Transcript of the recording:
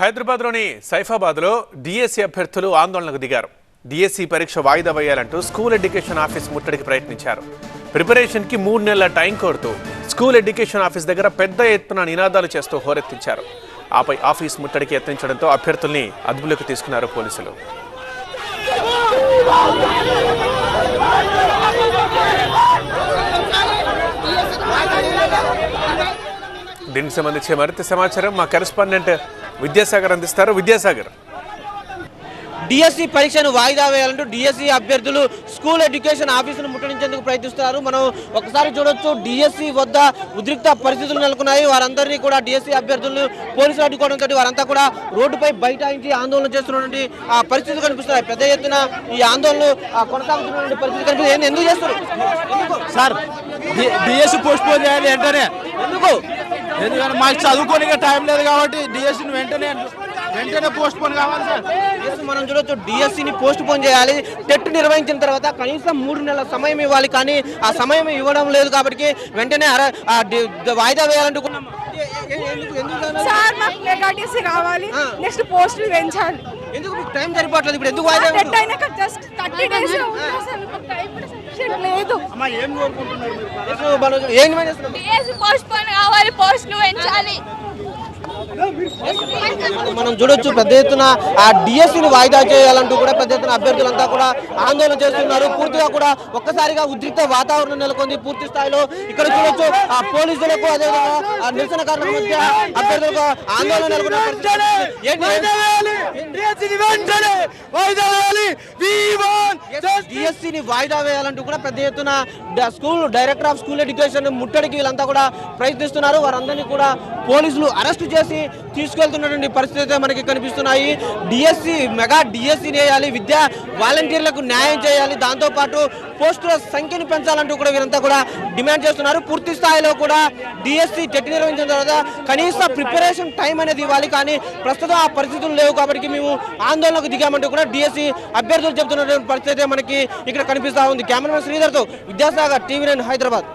హైదరాబాద్లోని సైఫాబాద్లో డిఎస్సీ అభ్యర్థులు ఆందోళనకు దిగారు. డిఎస్సీ పరీక్ష వాయిదా వేయాలంటూ స్కూల్ ఎడ్యుకేషన్ ఆఫీస్ ముట్టడికి ప్రయత్నించారు. ప్రిపరేషన్కి మూడు నెలల టైం కోరుతూ స్కూల్ ఎడ్యుకేషన్ ఆఫీస్ దగ్గర పెద్ద ఎత్తున నినాదాలు చేస్తూ హోరెత్తించారు. ఆపై ఆఫీస్ ముట్టడికి యత్నించడంతో అభ్యర్థుల్ని అదుపులోకి తీసుకున్నారు పోలీసులు. దీనికి సంబంధించి మరింత సమాచారం మా కరెస్పాండెంట్ విద్యాసాగర్ అందిస్తారు. విద్యాసాగర్. డిఎస్సి పరీక్షను వాయిదా వేయాలంటూ డిఎస్సి అభ్యర్థులు స్కూల్ ఎడ్యుకేషన్ ఆఫీసును ముట్టడించేందుకు ప్రయత్నిస్తున్నారు. మనం ఒకసారి చూడొచ్చు డిఎస్సి వద్ద ఉద్రిక్త పరిస్థితులు నెలకొన్నాయి. వారందరినీ కూడా డిఎస్సి అభ్యర్థులు పోలీసులు అడ్డుకోవడంతో వారంతా కూడా రోడ్డుపై బైఠాయించి ఆందోళన చేస్తున్నటువంటి ఆ పరిస్థితులు కనిపిస్తున్నాయి. పెద్ద ఎత్తున ఈ ఆందోళనలు ఆ, కొనసాగుతున్నటువంటి పరిస్థితి కనిపిస్తుంది. ఏంది? ఎందుకు చేస్తారు? సార్ డిఎస్సి పోస్ట్ పోన్ చేయాలి వెంటనే ఎందుకు? ఎందుకంటే మాకు చదువుకోనికే టైం లేదు కాబట్టి డిఎస్సిని వెంటనే వెంటనే పోస్ట్ పోన్ కావాలి సార్. మనం చూడొచ్చు. డిఎస్సిని పోస్ట్ పోన్ చేయాలి. టెట్ నిర్వహించిన తర్వాత కనీసం మూడు నెలల సమయం ఇవ్వాలి కానీ ఆ సమయం ఇవ్వడం లేదు కాబట్టి వెంటనే వాయిదా? సార్ మాకు మెగాటీసీ కావాలి. ఆ. నెక్స్ట్ పోస్టులు పెంచాలి ఎందుకు మీకు టైం సరిపోవట్లేదు? ఇప్పుడు ఎందుకు వాయిదా జస్ట్ థర్టీ డేస్ కావాలి పోస్టులు పెంచాలి. మనం చూడొచ్చు పెద్ద ఎత్తున ఆ డిఎస్సిని వాయిదా చేయాలంటూ కూడా పెద్ద ఎత్తున అభ్యర్థులంతా కూడా ఆందోళన చేస్తున్నారు. పూర్తిగా కూడా ఒక్కసారిగా ఉద్రిక్త వాతావరణం నెలకొంది పూర్తి స్థాయిలో. ఇక్కడ చూడొచ్చు ఆ పోలీసులకు అదేవిధంగా ఆ నిరసనకారుల మధ్య అభ్యర్థులకు ఆందోళన నెలకొన్న? డిఎస్సిని వాయిదా వేయాలంటూ కూడా పెద్ద ఎత్తున school director of school education ముట్టడికి వీళ్ళంతా కూడా ప్రయత్నిస్తున్నారు. వారందరినీ కూడా పోలీసులు అరెస్ట్ చేసి తీసుకెళ్తున్నటువంటి పరిస్థితి అయితే మనకి కనిపిస్తున్నాయి. డిఎస్సి మెగా డిఎస్సి వేయాలి విద్యా వాలంటీర్లకు న్యాయం చేయాలి దాంతోపాటు పోస్టుల సంఖ్యను పెంచాలంటూ కూడా వీరంతా కూడా డిమాండ్ చేస్తున్నారు. పూర్తి స్థాయిలో కూడా డిఎస్సి టెట్ నిర్వహించిన తర్వాత కనీస ప్రిపరేషన్ టైం అనేది ఇవ్వాలి. కానీ ప్రస్తుతం ఆ పరిస్థితులు లేవు కాబట్టి మేము ఆందోళనకు దిగామంటూ కూడా డిఎస్సి అభ్యర్థులు చెబుతున్నటువంటి పరిస్థితి అయితే మనకి ఇక్కడ కనిపిస్తా ఉంది. కెమెరామెన్ శ్రీధర్తో విద్యాసాగర్ టీవీ నైన్ హైదరాబాద్.